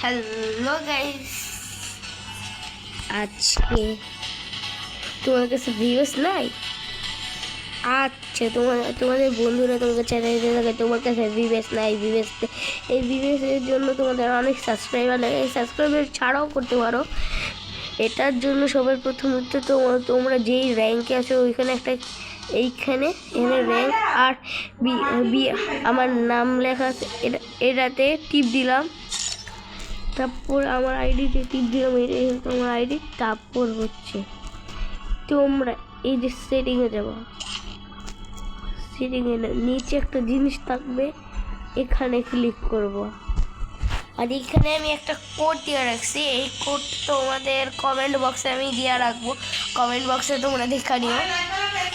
Hello guys আজকে তোমার কাছে ভিউস নাই? আচ্ছা তোমার, তোমাদের বন্ধুরা তোমাকে চ্যানেলে থাকে তোমার কাছে ভিভেস নাই ভিভেস এই ভিভেসের জন্য তোমাদের অনেক সাবস্ক্রাইবার লাগে। এই সাবস্ক্রাইবার ছাড়াও করতে পারো। এটার জন্য সবার প্রথমত তোমার তোমরা যেই র্যাঙ্কে আছো, ওইখানে একটা এইখানে, এখানে র্যাঙ্ক আর বি আমার নাম লেখা আছে। এটা এটাতে টিপ দিলাম। তারপর আমার আইডিতে টিপ দিলাম এটা এটা তোমার আইডি তারপর হচ্ছে। তোমরা এই যে সেটিংয়ে যাব। সেটিংয়ে নিচে একটা জিনিস থাকবে, এখানে ক্লিক করব। আর এখানে আমি একটা কোড দিয়ে রাখছি, এই কোড তোমাদের কমেন্ট বক্সে আমি দিয়ে রাখব। কমেন্ট বক্সে তোমরা দেখা নিও।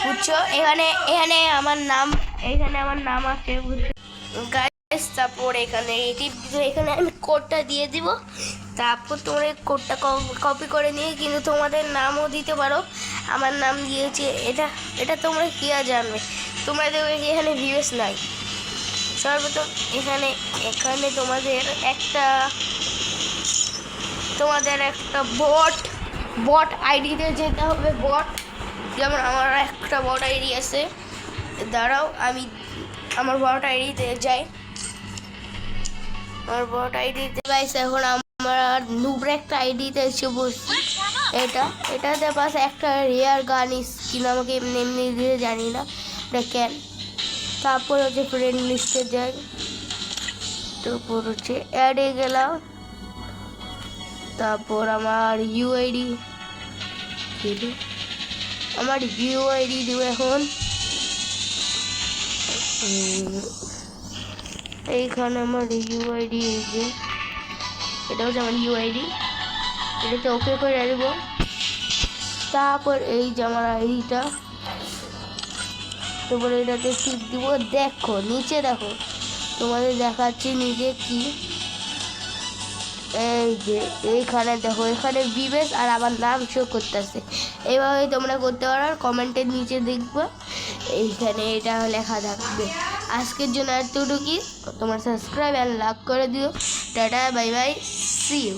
বুঝছ? এখানে এখানে আমার নাম, এখানে আমার নাম আছে, বুঝছ? গাইস তারপর এখানে এটি এখানে আমি কোডটা দিয়ে দিব। তারপর তোমরা কোডটা কপি করে নিয়ে কিন্তু তোমাদের নামও দিতে পারো। আমার নাম দিয়েছি, এটা এটা তোমরা কি আর জানবে? তোমরা দেখবে এখানে ভিউস নাই। সর্বপ্রথম এখানে এখানে তোমাদের একটা তোমাদের একটা বট বট আইডিতে যেতে হবে বট যেমন আমার একটা বট আইডি আছে। দাঁড়াও, আমি আমার বট আইডিতে যাই। আমার বট আইডিতে গাইস এখন আমার নুবরে একটা আইডিতে এসে বসছি। এটা, এটাতে পাশে একটা রেয়ার গান স্কিন আমাকে এমনি এমনি দিয়ে জানি না। এটা কেন তারপর হচ্ছে ফ্রেন্ড লিস্টে যাই। তারপর হচ্ছে অ্যাডে গেলাম। তারপর আমার ইউআইডি আমার ইউআইডি দিব এখন। এইখানে আমার ইউআইডি এই যে, এটা হচ্ছে আমার ইউআইডি এটাতে ওকে করে দেবো। তারপর এই যে আমার আইডিটা তারপরে এটাতে টিপ দিব। দেখো, নিচে দেখো, তোমাদের দেখাচ্ছি নিজে কি। এই যে, এইখানে দেখো, এখানে বিবেশ আর আমার নাম শো করতেছে। এইভাবে তোমরা করতে পারো কমেন্টের নিচে দেখব। এইখানে এটা লেখা থাকবে। আজকের জন্য এতটুকুই। তোমার সাবস্ক্রাইব অ্যান্ড লাভ করে দিও। Tata bye bye see you